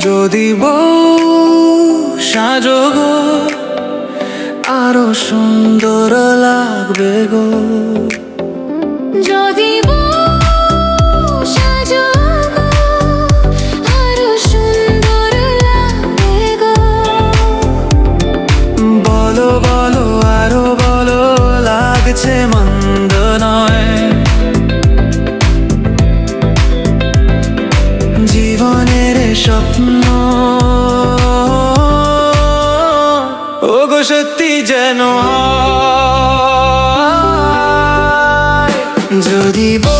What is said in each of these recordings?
যদি বাজো গো আরও সুন্দর লাগবে গো। যদি বলো বলো আরও বলো লাগছে মন্দ স্বপ্ন। ও গো সত্যি যেন যদি বল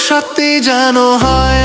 সত্যি জানো হয়